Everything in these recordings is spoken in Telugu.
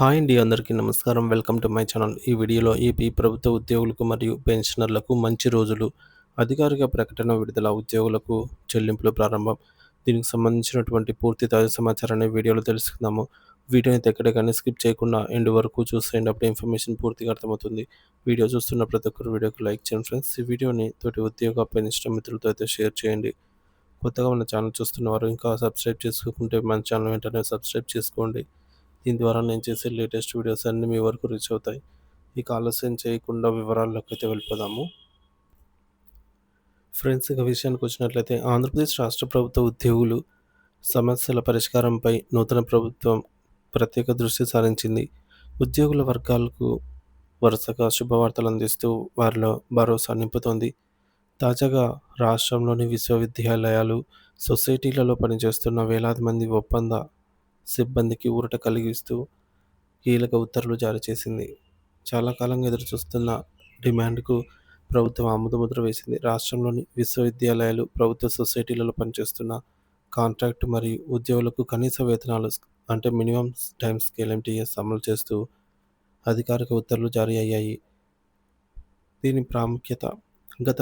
హాయ్ అండి అందరికీ నమస్కారం. Welcome to my channel. ఈ వీడియోలో ఏపీ ప్రభుత్వ ఉద్యోగులకు మరియు పెన్షనర్లకు మంచి రోజులు అధికారిక ప్రకటన విడుదల ఉద్యోగులకు చెల్లింపులు ప్రారంభం. దీనికి సంబంధించినటువంటి పూర్తి తాజా సమాచారాన్ని వీడియోలో తెలుసుకుందాము. వీడియోని ఎక్కడ కానీ స్కిప్ చేయకుండా ఎండ్ వరకు చూసేయండి అప్పుడు ఇన్ఫర్మేషన్ పూర్తిగా అర్థమవుతుంది. వీడియో చూస్తున్న ప్రతి ఒక్కరు వీడియోకి లైక్ చేయండి ఫ్రెండ్స్. ఈ వీడియోని తోటి ఉద్యోగ పెన్షన్ మిత్రులతో అయితే షేర్ చేయండి. కొత్తగా మన ఛానల్ చూస్తున్నవారు ఇంకా సబ్స్క్రైబ్ చేసుకోకుంటే మన ఛానల్ వెంటనే సబ్స్క్రైబ్ చేసుకోండి. దీని ద్వారా నేను చేసే లేటెస్ట్ వీడియోస్ అన్నీ మీ వరకు రీచ్ అవుతాయి. ఇక ఆలస్యం చేయకుండా వివరాల్లోకి అయితే వెళ్ళిపోదాము. ఫ్రెండ్స్ ఇక విషయానికి వచ్చినట్లయితే ఆంధ్రప్రదేశ్ రాష్ట్ర ప్రభుత్వ ఉద్యోగులు సమస్యల పరిష్కారంపై నూతన ప్రభుత్వం ప్రత్యేక దృష్టి సారించింది. ఉద్యోగుల వర్గాలకు వరుసగా శుభవార్తలు అందిస్తూ వారిలో భరోసా నింపుతోంది. తాజాగా రాష్ట్రంలోని విశ్వవిద్యాలయాలు సొసైటీలలో పనిచేస్తున్న వేలాది మంది ఒప్పంద సిబ్బందికి ఊరట కలిగిస్తూ కీలక ఉత్తర్వులు జారీ చేసింది. చాలా కాలంగా ఎదురుచూస్తున్న డిమాండ్కు ప్రభుత్వం ఆమోదముద్ర వేసింది. రాష్ట్రంలోని విశ్వవిద్యాలయాలు ప్రభుత్వ సొసైటీలలో పనిచేస్తున్న కాంట్రాక్ట్ మరియు ఉద్యోగులకు కనీస వేతనాలు అంటే మినిమం టైం స్కేల్ ఎంటీఎస్ అమలు చేస్తూ అధికారిక ఉత్తర్వులు జారీ అయ్యాయి. దీని ప్రాముఖ్యత గత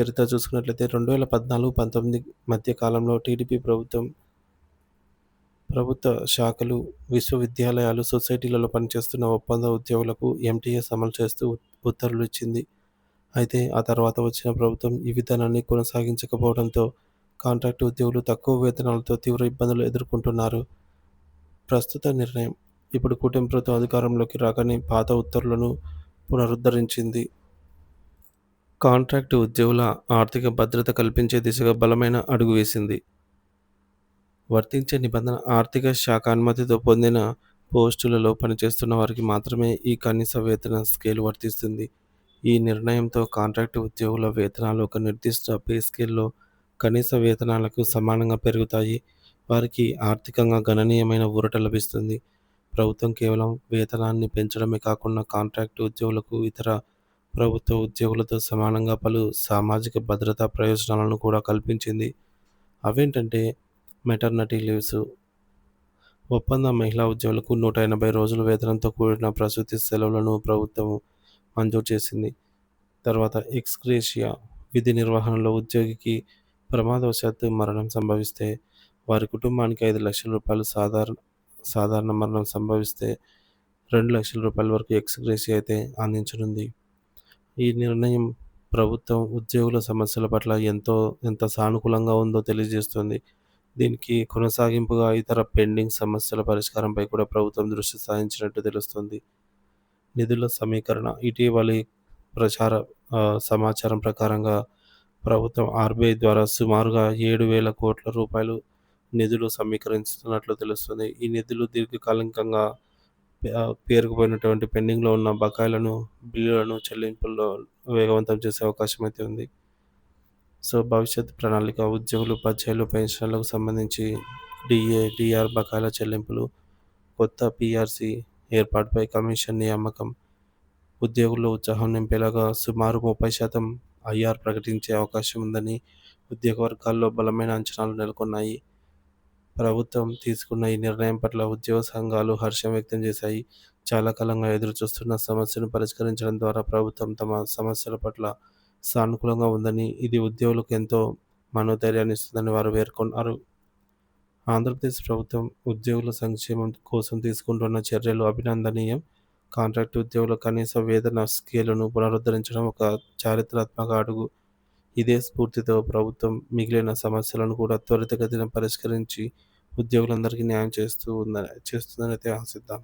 చరిత్ర చూసుకున్నట్లయితే రెండు వేల పద్నాలుగు పంతొమ్మిది మధ్య కాలంలో టీడీపీ ప్రభుత్వం ప్రభుత్వ శాఖలు విశ్వవిద్యాలయాలు సొసైటీలలో పనిచేస్తున్న ఒప్పంద ఉద్యోగులకు ఎంటీఎస్ అమలు చేస్తూ ఉత్తర్వులు ఇచ్చింది. అయితే ఆ తర్వాత వచ్చిన ప్రభుత్వం ఈ విధానాన్ని కొనసాగించకపోవడంతో కాంట్రాక్ట్ ఉద్యోగులు తక్కువ వేతనాలతో తీవ్ర ఇబ్బందులు ఎదుర్కొంటున్నారు. ప్రస్తుత నిర్ణయం ఇప్పుడు కూటమి ప్రభుత్వం అధికారంలోకి రాగానే పాత ఉత్తర్వులను పునరుద్ధరించింది. కాంట్రాక్ట్ ఉద్యోగుల ఆర్థిక భద్రత కల్పించే దిశగా బలమైన అడుగు వేసింది. వర్తించే నిబంధన ఆర్థిక శాఖ అనుమతితో పొందిన పోస్టులలో పనిచేస్తున్న వారికి మాత్రమే ఈ కనీస వేతన స్కేల్ వర్తిస్తుంది. ఈ నిర్ణయంతో కాంట్రాక్ట్ ఉద్యోగుల వేతనాలు ఒక నిర్దిష్ట పే స్కేల్లో కనీస వేతనాలకు సమానంగా పెరుగుతాయి. వారికి ఆర్థికంగా గణనీయమైన ఊరట లభిస్తుంది. ప్రభుత్వం కేవలం వేతనాన్ని పెంచడమే కాకుండా కాంట్రాక్ట్ ఉద్యోగులకు ఇతర ప్రభుత్వ ఉద్యోగులతో సమానంగా పలు సామాజిక భద్రతా ప్రయోజనాలను కూడా కల్పించింది. అవేంటంటే మెటర్నిటీ లీవ్స్ ఒప్పంద మహిళా ఉద్యోగులకు నూట ఎనభై రోజుల వేతనంతో కూడిన ప్రసూతి సెలవులను ప్రభుత్వం మంజూరు చేసింది. తర్వాత ఎక్స్గ్రేషియా విధి నిర్వహణలో ఉద్యోగికి ప్రమాదవశాత్తు మరణం సంభవిస్తే వారి కుటుంబానికి ఐదు లక్షల రూపాయలు సాధారణ సాధారణ మరణం సంభవిస్తే రెండు లక్షల రూపాయల వరకు ఎక్స్గ్రేషియా అయితే అందించనుంది. ఈ నిర్ణయం ప్రభుత్వం ఉద్యోగుల సమస్యల పట్ల ఎంతో ఎంత సానుకూలంగా ఉందో తెలియజేస్తుంది. దీనికి కొనసాగింపుగా ఇతర పెండింగ్ సమస్యల పరిష్కారంపై కూడా ప్రభుత్వం దృష్టి సారించినట్టు తెలుస్తుంది. నిధుల సమీకరణ ఇటీవలి ప్రచార సమాచారం ప్రకారంగా ప్రభుత్వం ఆర్బీఐ ద్వారా సుమారుగా ఏడు వేల కోట్ల రూపాయలు నిధులు సమీకరిస్తున్నట్లు తెలుస్తుంది. ఈ నిధులు దీర్ఘకాలికంగా పేరుకుపోయినటువంటి పెండింగ్లో ఉన్న బకాయిలను బిల్లులను చెల్లింపుల్లో వేగవంతం చేసే అవకాశం అయితే ఉంది. సో భవిష్యత్ ప్రణాళిక ఉద్యోగులు ఉపాధ్యాయులు పెన్షన్లకు సంబంధించి డిఏ డిఆర్ బకాయిల చెల్లింపులు కొత్త పిఆర్సి ఏర్పాటుపై కమిషన్ నియామకం. ఉద్యోగుల్లో ఉత్సాహం నింపేలాగా సుమారు ముప్పై శాతం ఐఆర్ ప్రకటించే అవకాశం ఉందని ఉద్యోగ వర్గాల్లో బలమైన అంచనాలు నెలకొన్నాయి. ప్రభుత్వం తీసుకున్న ఈ నిర్ణయం పట్ల ఉద్యోగ సంఘాలు హర్షం వ్యక్తం చేశాయి. చాలా కాలంగా ఎదురుచూస్తున్న సమస్యను పరిష్కరించడం ద్వారా ప్రభుత్వం తమ సమస్యల పట్ల సానుకూలంగా ఉందని ఇది ఉద్యోగులకు ఎంతో మనోధైర్యాన్ని ఇస్తుందని వారు పేర్కొన్నారు. ఆంధ్రప్రదేశ్ ప్రభుత్వం ఉద్యోగుల సంక్షేమం కోసం తీసుకుంటున్న చర్యలు అభినందనీయం. కాంట్రాక్ట్ ఉద్యోగుల కనీస వేతన స్కేలును పునరుద్ధరించడం ఒక చారిత్రాత్మక అడుగు. ఇదే స్ఫూర్తితో ప్రభుత్వం మిగిలిన సమస్యలను కూడా త్వరితగతిన పరిష్కరించి ఉద్యోగులందరికీ న్యాయం చేస్తూ ఉందని చేస్తుందని అయితే ఆశిద్దాం.